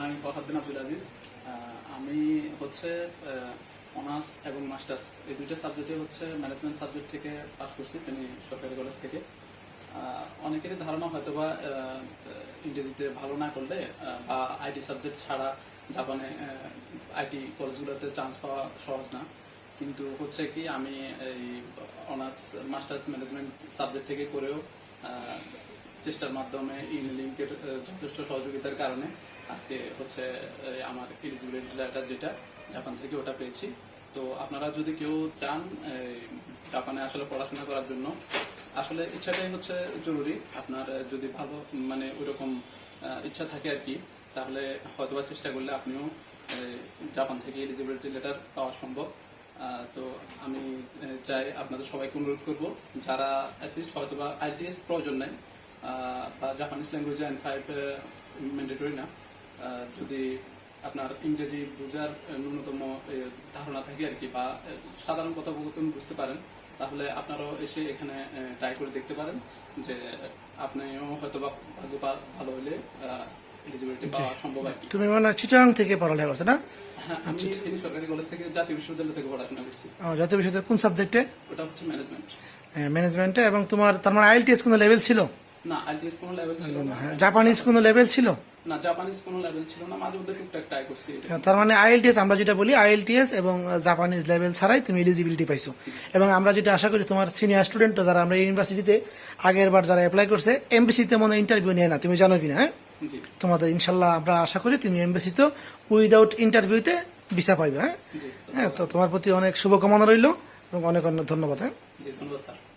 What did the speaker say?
আমি ফরহাদ্দিন আব্দুল আজিজ আমি হচ্ছে অনার্স এবং মাস্টার্স, এই দুইটা সাবজেক্টে হচ্ছে ম্যানেজমেন্ট সাবজেক্ট থেকে পাশ করছি, তিনি সরকারি কলেজ থেকে। অনেকেরই ধারণা হয়তো বা ইংরেজিতে ভালো না করলে বা আইটি সাবজেক্ট ছাড়া জাপানে আইটি কলেজগুলোতে চান্স পাওয়া সহজ না। কিন্তু হচ্ছে কি, আমি এই অনার্স, মাস্টার্স ম্যানেজমেন্ট সাবজেক্ট থেকে করেও চেষ্টার মাধ্যমে ইনলিঙ্কের যথেষ্ট সহযোগিতার কারণে আজকে হচ্ছে আমার এলিজিবিলিটি লেটার যেটা জাপান থেকে ওটা পেয়েছি। তো আপনারা যদি কেউ চান জাপানে আসলে পড়াশোনা করার জন্য আসলে ইচ্ছাটাই হচ্ছে জরুরি। আপনার যদি ভালো মানে ওইরকম ইচ্ছা থাকে আর কি তাহলে হয়তোবা চেষ্টা করলে আপনিও জাপান থেকে এলিজিবিলিটি লেটার পাওয়া সম্ভব। তো আমি চাই আপনাদের সবাইকে অনুরোধ করব যারা অ্যাটলিস্ট হয়তো বা আইটিএস প্রয়োজন আহ, বা Japanese language and five mandatory না। যদি আপনার ইংরেজি বোঝার ন্যূনতম ধারণা থাকে আর কি বা সাধারণ কথোপকথন বুঝতে পারেন তাহলে আপনারাও এসে এখানে ট্রাই করে দেখতে পারেন যে আপনিও হয়তো বা ভাগ্য ভালো হলে এলিজিবিলিটি পাওয়া সম্ভব আর কি। তুমি মানে চিটাং থেকে পড়ালেখা করছ না? হ্যাঁ, আমি ফেনী সরকারি কলেজ থেকে জাতীয় বিশ্ববিদ্যালয় থেকে পড়াশোনা করছি। জাতীয় বিশ্ববিদ্যালয় কোন সাবজেক্টে ওটা হচ্ছে ম্যানেজমেন্ট ম্যানেজমেন্টে এবং তোমার তার মানে আইএলটিএস কোনো লেভেল ছিল? না আইটিএস কোনো লেভেল ছিল না হ্যাঁ, জাপানিজ কোনো লেভেল ছিল? না জাপানিজ কোনো লেভেল ছিল না মাঝে মধ্যে টুকটাক ট্রাই করছি তার মানে আইএলটিএস আমরা যেটা বলি আইএলটিএস এবং জাপানিজ লেভেল ছাড়াই তুমি এলিজিবিলিটি পাইছো। এবং আমরা যেটা আশা করি তোমার সিনিয়র স্টুডেন্ট যারা আমরা ইউনিভার্সিটিতে আগের বার যারা অ্যাপ্লাই করছে এমবিসিতে মনে ইন্টারভিউ নেয় না তুমি জানো কিনা হ্যাঁ? তোমাদের ইনশাল্লাহ আমরা আশা করি তুমি এমবিসিতে উইদাউট ইন্টারভিউতে ভিসা পাইবে হ্যাঁ? হ্যাঁ তো তোমার প্রতি অনেক শুভকামনা রইল এবং অনেক অনেক ধন্যবাদ হ্যাঁ? ধন্যবাদ স্যার।